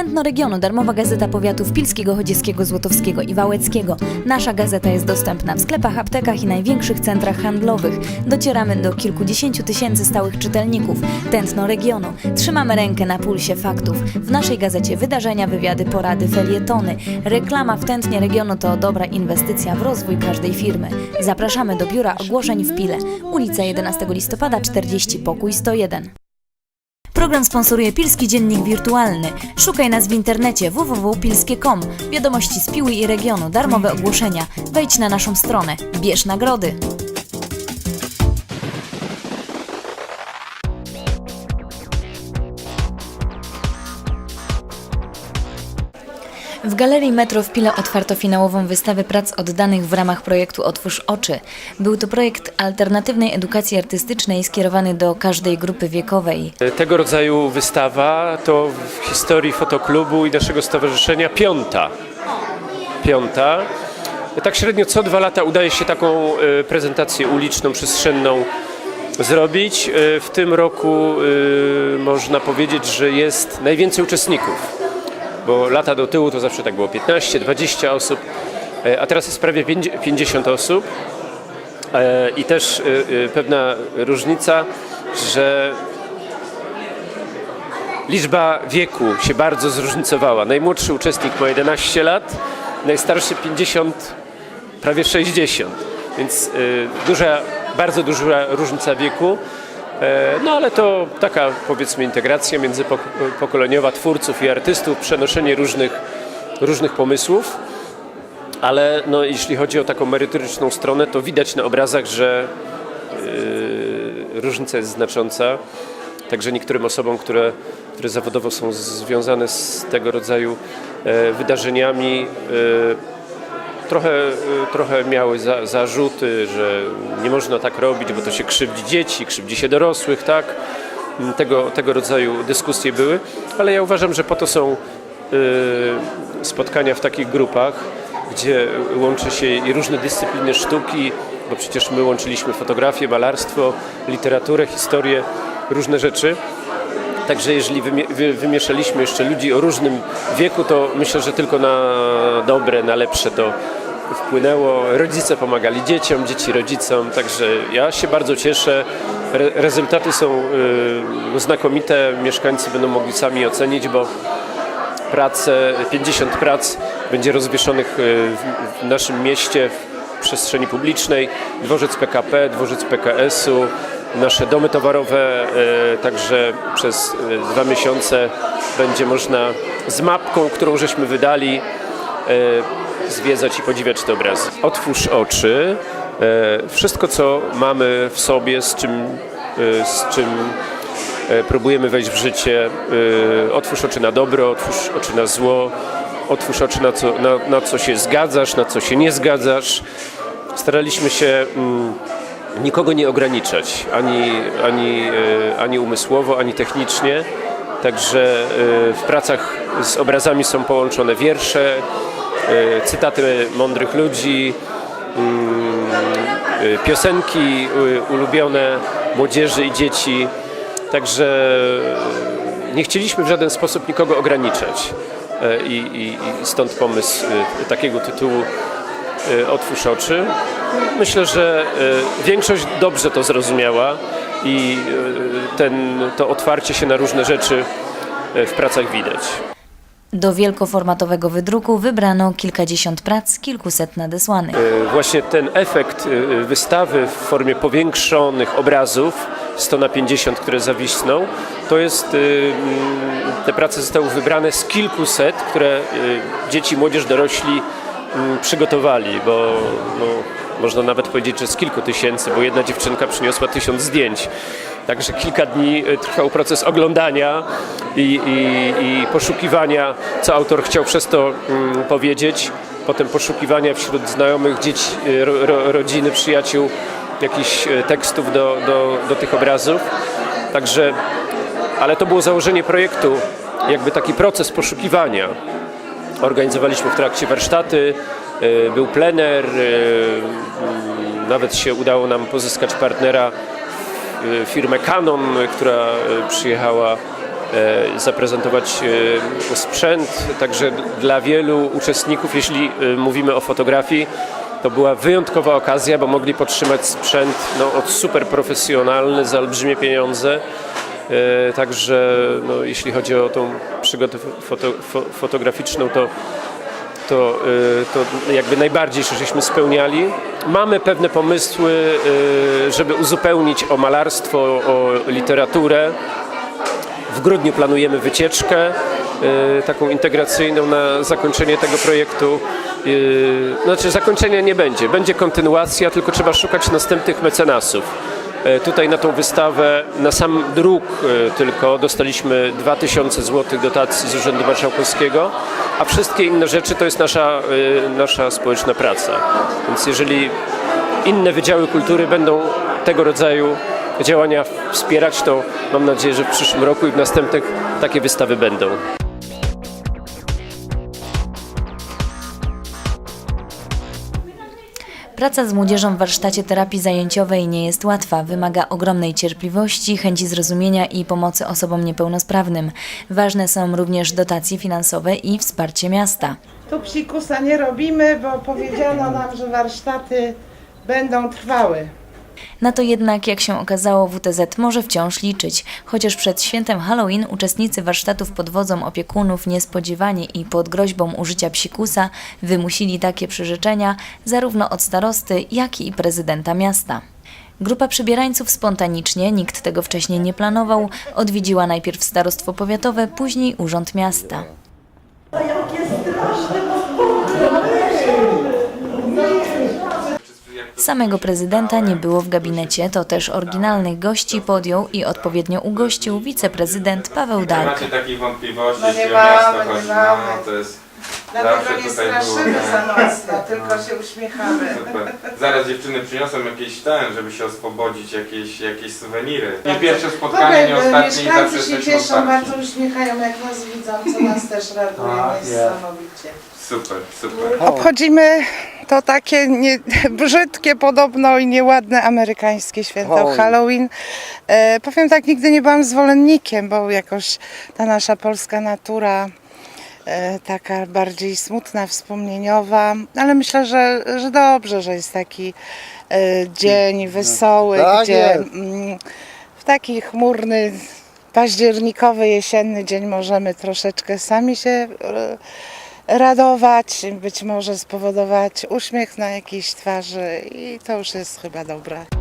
Tętno Regionu, darmowa gazeta powiatów Pilskiego, Chodzieckiego, Złotowskiego i Wałeckiego. Nasza gazeta jest dostępna w sklepach, aptekach i największych centrach handlowych. Docieramy do kilkudziesięciu tysięcy stałych czytelników. Tętno Regionu. Trzymamy rękę na pulsie faktów. W naszej gazecie wydarzenia, wywiady, porady, felietony. Reklama w Tętnie Regionu to dobra inwestycja w rozwój każdej firmy. Zapraszamy do biura ogłoszeń w Pile. Ulica 11 listopada 40, pokój 101. Program sponsoruje Pilski Dziennik Wirtualny. Szukaj nas w internecie www.pilskie.com. Wiadomości z Piły i regionu, darmowe ogłoszenia. Wejdź na naszą stronę. Bierz nagrody. W Galerii Metro w Pile otwarto finałową wystawę prac oddanych w ramach projektu Otwórz Oczy. Był to projekt alternatywnej edukacji artystycznej skierowany do każdej grupy wiekowej. Tego rodzaju wystawa to w historii fotoklubu i naszego stowarzyszenia piąta. Piąta. Tak średnio co dwa lata udaje się taką e, prezentację uliczną, przestrzenną zrobić. E, W tym roku e, można powiedzieć, że jest najwięcej uczestników, bo lata do tyłu to zawsze tak było 15, 20 osób, e, a teraz jest prawie 50 osób. E, I też e, pewna różnica, że liczba wieku się bardzo zróżnicowała. Najmłodszy uczestnik ma 11 lat, najstarszy 50, prawie 60. Więc duża, bardzo duża różnica wieku. E, No ale to taka powiedzmy integracja międzypokoleniowa twórców i artystów, przenoszenie różnych, różnych pomysłów. Ale no, jeśli chodzi o taką merytoryczną stronę, to widać na obrazach, że yy, różnica jest znacząca. Także niektórym osobom, które, które zawodowo są związane z tego rodzaju e, wydarzeniami, trochę, trochę miały za, zarzuty, że nie można tak robić, bo to się krzywdzi dzieci, krzywdzi się dorosłych, tak? Tego, tego rodzaju dyskusje były, ale ja uważam, że po to są y, spotkania w takich grupach, gdzie łączy się i różne dyscypliny sztuki, bo przecież my łączyliśmy fotografię, malarstwo, literaturę, historię, różne rzeczy. Także jeżeli wymie- wy- wymieszaliśmy jeszcze ludzi o różnym wieku, to myślę, że tylko na dobre, na lepsze to wpłynęło. Rodzice pomagali dzieciom, dzieci rodzicom, także ja się bardzo cieszę. Re- rezultaty są y, znakomite, mieszkańcy będą mogli sami ocenić, bo prace, 50 prac będzie rozwieszonych y, w naszym mieście w przestrzeni publicznej. Dworzec PKP, dworzec PKS-u, nasze domy towarowe, y, także przez y, dwa miesiące będzie można z mapką, którą żeśmy wydali, y, zwiedzać i podziwiać te obrazy. Otwórz oczy. Wszystko, co mamy w sobie, z czym, z czym e, próbujemy wejść w życie. e, Otwórz oczy na dobro, otwórz oczy na zło, otwórz oczy na co, na, na co się zgadzasz, na co się nie zgadzasz. Staraliśmy się mm, nikogo nie ograniczać, ani, ani, e, ani umysłowo, ani technicznie. Także e, w pracach z obrazami są połączone wiersze, e, cytaty mądrych ludzi, y, piosenki ulubione młodzieży i dzieci. Także nie chcieliśmy w żaden sposób nikogo ograniczać. I, i, i stąd pomysł takiego tytułu Otwórz oczy. Myślę, że y, większość dobrze to zrozumiała i y, ten, to otwarcie się na różne rzeczy w pracach widać. Do wielkoformatowego wydruku wybrano kilkadziesiąt prac, kilkuset nadesłanych. E, Właśnie ten efekt e, wystawy w formie powiększonych obrazów 100 na 50, które zawisną, to jest, e, te prace zostały wybrane z kilkuset, które e, dzieci, młodzież, dorośli przygotowali, bo no, można nawet powiedzieć, że z kilku tysięcy, bo jedna dziewczynka przyniosła tysiąc zdjęć. Także kilka dni e, trwał proces oglądania i, i, i poszukiwania, co autor chciał przez to mm, powiedzieć. Potem poszukiwania wśród znajomych, dzieci, e, ro, ro, rodziny, przyjaciół jakichś e, tekstów do, do, do tych obrazów. Także, ale to było założenie projektu, jakby taki proces poszukiwania. Organizowaliśmy w trakcie warsztaty, e, był plener, e, nawet się udało nam pozyskać partnera, e, firmę Canon, która przyjechała zaprezentować sprzęt. Także dla wielu uczestników, jeśli mówimy o fotografii, to była wyjątkowa okazja, bo mogli podtrzymać sprzęt no, od super profesjonalny za olbrzymie pieniądze. Także no, jeśli chodzi o tą przygodę foto, fo, fotograficzną, to to, y, to jakby najbardziej żeśmy spełniali. Mamy pewne pomysły, y, żeby uzupełnić o malarstwo, o literaturę. W grudniu planujemy wycieczkę y, taką integracyjną na zakończenie tego projektu. Znaczy zakończenia nie będzie, będzie kontynuacja, tylko trzeba szukać następnych mecenasów. E, Tutaj na tą wystawę, na sam druk e, tylko dostaliśmy 2000 zł dotacji z Urzędu Marszałkowskiego, a wszystkie inne rzeczy to jest nasza, e, nasza społeczna praca. Więc jeżeli inne wydziały kultury będą tego rodzaju działania wspierać, to mam nadzieję, że w przyszłym roku i w następnych takie wystawy będą. Praca z młodzieżą w warsztacie terapii zajęciowej nie jest łatwa, wymaga ogromnej cierpliwości, chęci zrozumienia i pomocy osobom niepełnosprawnym. Ważne są również dotacje finansowe i wsparcie miasta. Tu psikusa nie robimy, bo powiedziano nam, że warsztaty będą trwały. Na to jednak, jak się okazało, WTZ może wciąż liczyć. Chociaż przed świętem Halloween uczestnicy warsztatów pod wodzą opiekunów niespodziewanie i pod groźbą użycia psikusa wymusili takie przyrzeczenia zarówno od starosty, jak i prezydenta miasta. Grupa przybierańców spontanicznie, nikt tego wcześniej nie planował, odwiedziła najpierw starostwo powiatowe, później urząd miasta. Samego prezydenta nie było w gabinecie, to też oryginalnych gości podjął i odpowiednio ugościł wiceprezydent Paweł Nie macie takich wątpliwości, No nie jeśli o miasto mamy, nie chodzi, mamy. no to jest Dlatego zawsze nie tutaj straszymy za mocno, tylko się uśmiechamy. Super. Zaraz dziewczyny przyniosą jakieś ten, żeby się oswobodzić, jakieś, jakieś suweniry. Nie pierwsze spotkanie, nie ostatnie i zawsze mieszkańcy się jesteśmy cieszą, otwarci. bardzo uśmiechają, jak nas widzą, co nas też raduje Tak, niesamowicie. Super, super. Obchodzimy to takie nie, brzydkie podobno i nieładne amerykańskie święto Halloween. E, powiem tak, nigdy nie byłam zwolennikiem, bo jakoś ta nasza polska natura e, taka bardziej smutna, wspomnieniowa, ale myślę, że, że dobrze, że jest taki e, dzień wesoły, Tak gdzie jest. mm, w taki chmurny, październikowy, jesienny dzień możemy troszeczkę sami się e, radować, być może spowodować uśmiech na jakiejś twarzy i to już jest chyba dobre.